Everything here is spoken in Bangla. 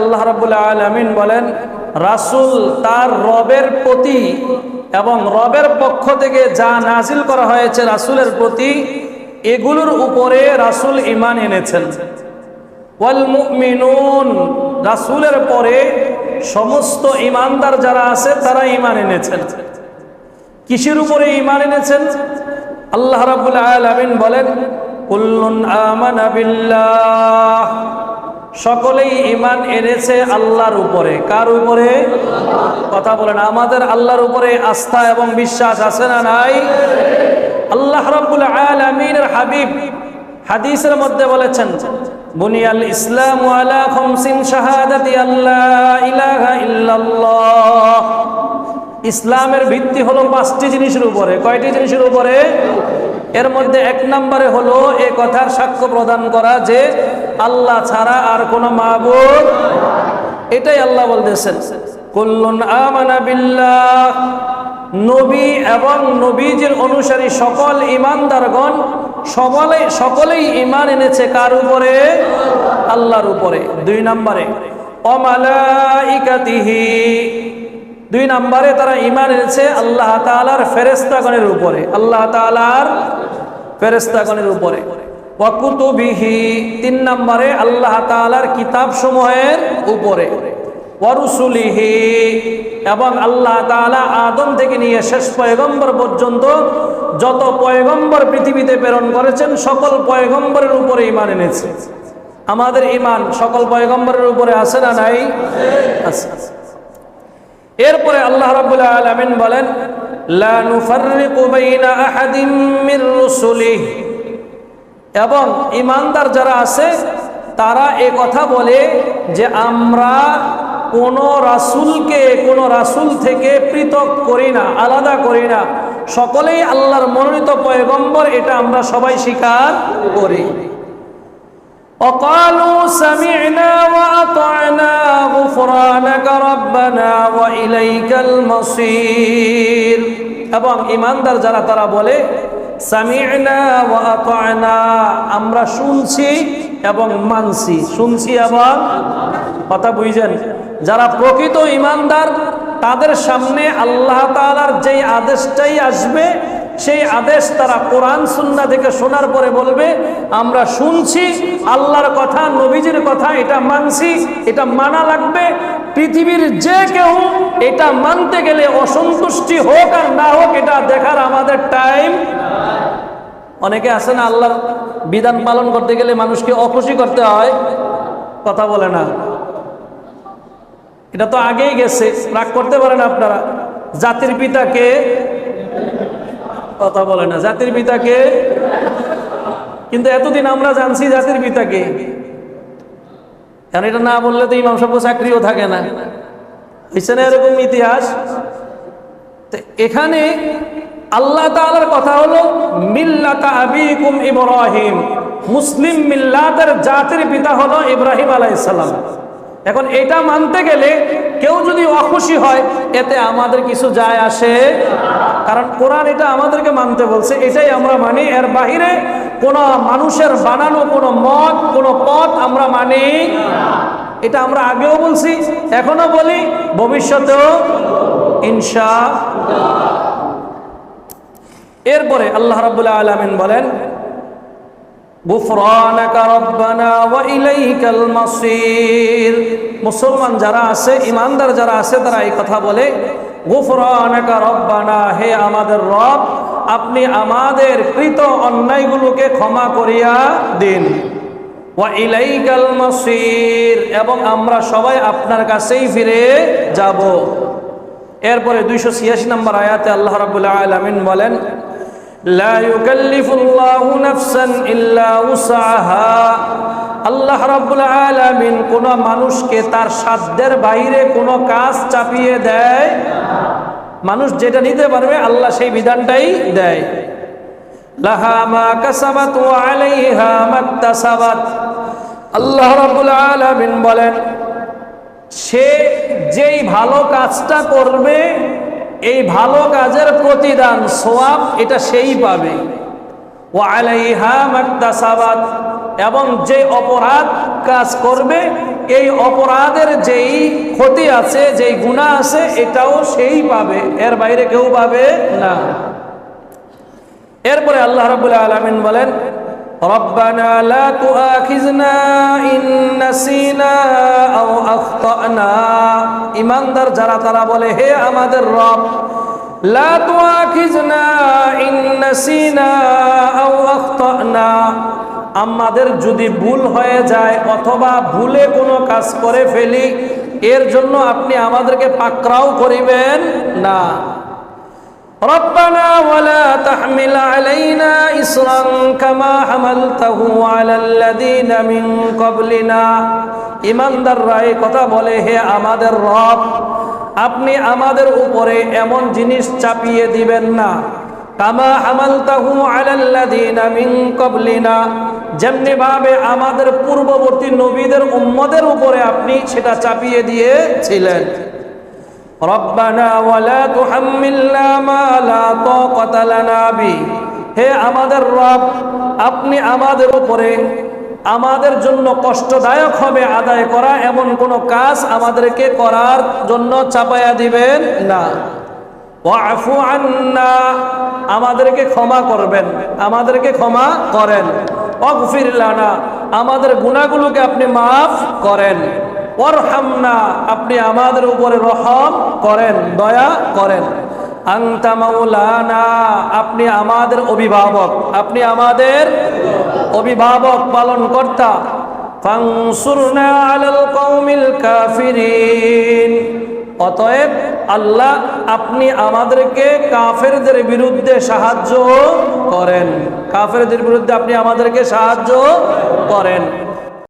আল্লাহ রাবুল্লাহ আলমিন বলেন, রাসুল তার রবের প্রতি এবং রবের পক্ষ থেকে যা নাজিল করা হয়েছে রাসুলের প্রতি, এগুলোর উপরে রাসুল ইমান এনেছেন। রাসুলের পরে সমস্ত ইমানদার যারা আছে তারা ইমান এনেছেন। কিসের উপরে ইমান এনেছেন? আল্লাহ রাবুল আলামিন বলেন, কুল্লুন সকলেই ইমান এনেছে আল্লাহর উপরে। কার উপরে? কথা বলেন, আমাদের আল্লাহর উপরে আস্থা এবং বিশ্বাস আছে না নাই? আল্লাহ রাব্বুল আলামিনের হাবিব হাদিসের মধ্যে বলেছেন, বুনিয়াল ইসলাম আলা খামসিন শাহাদাতি আল্লাহ ইলাহা ইল্লাল্লাহ। ইসলামের ভিত্তি হলো পাঁচটি জিনিসের উপরে। কয়টি জিনিসের উপরে? এর মধ্যে এক নম্বরে হলো এ কথার সাক্ষ্য প্রদান করা যে আল্লাহ ছাড়া আর কোনো মাহবুব এটাই আল্লাহ বলতেছেন। নবী এবং নবীজির অনুসারী সকল ইমানদারগণ সকলে সকলেই ইমান এনেছে কার উপরে? আল্লাহর উপরে। দুই নম্বরে, অমালাইকাতিহি। দুই নম্বরে তারা ইমান এনেছে আল্লাহ তালার ফেরেস্তাগণের উপরে। আল্লাহ তালার ফেরেস্তাগণের উপরে। ওয়াকুতুবিহি, তিন নম্বরে আল্লাহ তালার কিতাব সমূহের উপরে। ওয়ারুসুলিহি, এবং আল্লাহ তাআলা আদম থেকে নিয়ে শেষ পয়গম্বর পর্যন্ত যত পয়গম্বর পৃথিবীতে প্রেরণ করেছেন, সকল পয়গম্বরের উপরে ইমান এনেছে। আমাদের ইমান সকল পয়গম্বরের উপরে আছে না নাই? আছে। এরপরে আল্লাহ রাব্বুল আলামিন বলেন, লা নুফাররিকু বাইনা আহাদিম মির রুসুলিহি। এবং ইমানদার যারা আছে তারা এ কথা বলে যে আমরা কোন রাসুলকে কোন রাসুল থেকে পৃথক করি না আলাদা করি না সকলেই আল্লাহর মনোনীত পয়গম্বর এটা আমরা সবাই স্বীকার করি وقالوا سمعنا وأطعنا غفرانك ربنا وإليك المصير এবং ইমানদার যারা তারা বলে সামি'না ওয়া আতা'না আমরা শুনছি এবং মানছি। শুনছি এবং কথা বুঝছেন যারা প্রকৃত ইমানদার তাদের সামনে আল্লাহ তাআলার যেই আদেশটাই আসবে, সেই আদেশ তারা কোরআন সুন্না থেকে শোনার পরে বলবে, আমরা শুনছি, আল্লাহর কথা, নবীজির কথা, এটা মানছি, এটা মানা লাগবে পৃথিবীর যে কেউ এটা মানতে গেলে অসন্তুষ্টি হোক আর না হোক, এটা দেখার আমাদের টাইম অনেকে আছে না, আল্লাহর বিধান পালন করতে গেলে মানুষকে অখুশি করতে হয়, কথা বলে না। এটা তো আগেই গেছে, রাগ করতে পারেন আপনারা। জাতির পিতাকে কথা বলে না, জাতির পিতাকে কিন্তু এতদিন আমরা জানছি জাতির পিতাকে কারণ এটা না বললে তো ইমাম সাহেব চাকরিও থাকে না। হয়েছে না এরকম ইতিহাস। তো এখানে আল্লাহ তাআলার কথা হলো, মিল্লাতা আবিকুম ইব্রাহিম। মুসলিম মিল্লাতের জাতির পিতা হলো ইব্রাহিম আলাইহিস সালাম। এখন এটা মানতে গেলে কেউ যদি অখুশি হয়, এতে আমাদের কিছু যায় আসে কারণ কোরআন এটা আমাদেরকে মানতে বলছে, এটাই আমরা মানি। এর বাহিরে কোনো মানুষের বানানো কোনো মত আমরা মানি? এটা আমরা আগেও বলছি, এখনও বলি, ভবিষ্যতেও ইনশা এরপরে আল্লাহ রাবুল্লাহ আলমিন বলেন মুসলমান যারা আছে, ইমানদার যারা আছে, তারা এই কথা বলে হে আমাদের রব, আপনি আমাদের কৃত অন্যায়গুলোকে ক্ষমা করিয়া দিন। ইলাইকাল মাসির, এবং আমরা সবাই আপনার কাছেই ফিরে যাব। এরপরে দুইশো ছিয়াশি নম্বর আয়াতে আল্লাহ রাবুল্লাহ আলমিন বলেন, লা নাফসান আল্লাহ মানুষকে তার সাধ্যের বাইরে কোনো কাজ চাপিয়ে দেয় মানুষ যেটা নিতে পারবে, আল্লাহ সেই বিধানটাই দেয়। মা আল্লাহ রাব্বুল আলামিন বলেন, সে যেই ভালো কাজটা করবে, এই ভালো কাজের প্রতিদান সোয়াব এটা সেই পাবে। এবং যে অপরাধ কাজ করবে, এই অপরাধের যেই ক্ষতি আছে, যেই গুণা আছে, এটাও সেই পাবে। এর বাইরে কেউ পাবে না। এরপরে আল্লাহ রাব্বুল আলামিন বলেন ربنا لا تؤاخذنا إن نسينا أو أخطأنا ইমানদার যারা তারা বলে হে আমাদের রব লা তুআখিজনা ইন নাসিনা আও আখতানা আমাদের যদি ভুল হয়ে যায় অথবা ভুলে কোনো কাজ করে ফেলি এর জন্য আপনি আমাদেরকে পাকরাও করিবেন না ربنا ولا تحمل علينا إصرا كما حملته على الذين من قبلنا ইমানদার রায় কথা বলে হে আমাদের রব আপনি আমাদের উপরে এমন জিনিস চাপিয়ে দিবেন না কামা হামালতাহু আলাল্লাযীনা মিন ক্বাবলিনা যেমনি ভাবে আমাদের পূর্ববর্তী নবীদের উম্মদের উপরে আপনি সেটা চাপিয়ে দিয়েছিলেন রব্বানা ওয়ালা তুহাম্মিলনা মা লা তাকাতা হে আমাদের রব, আপনি আমাদের উপরে আমাদের জন্য কষ্টদায়ক হবে আদায় করা, এমন কোন কাজ আমাদেরকে করার জন্য চাপায়া দিবেন না। আন্না, আমাদেরকে ক্ষমা করবেন, আমাদেরকে ক্ষমা করেন। অগফির লানা, আমাদের গুণাগুলোকে আপনি মাফ করেন। ওরহামনা আপনি আমাদের উপরে রহম করেন, দয়া করেন। আংতা মাওলানা, আপনি আমাদের অভিভাবক, আপনি আমাদের অভিভাবক পালন কর্তা কাফিরিন। অতএব আল্লাহ, আপনি আমাদেরকে কাফেরদের বিরুদ্ধে সাহায্য করেন। কাফেরদের বিরুদ্ধে আপনি আমাদেরকে সাহায্য করেন।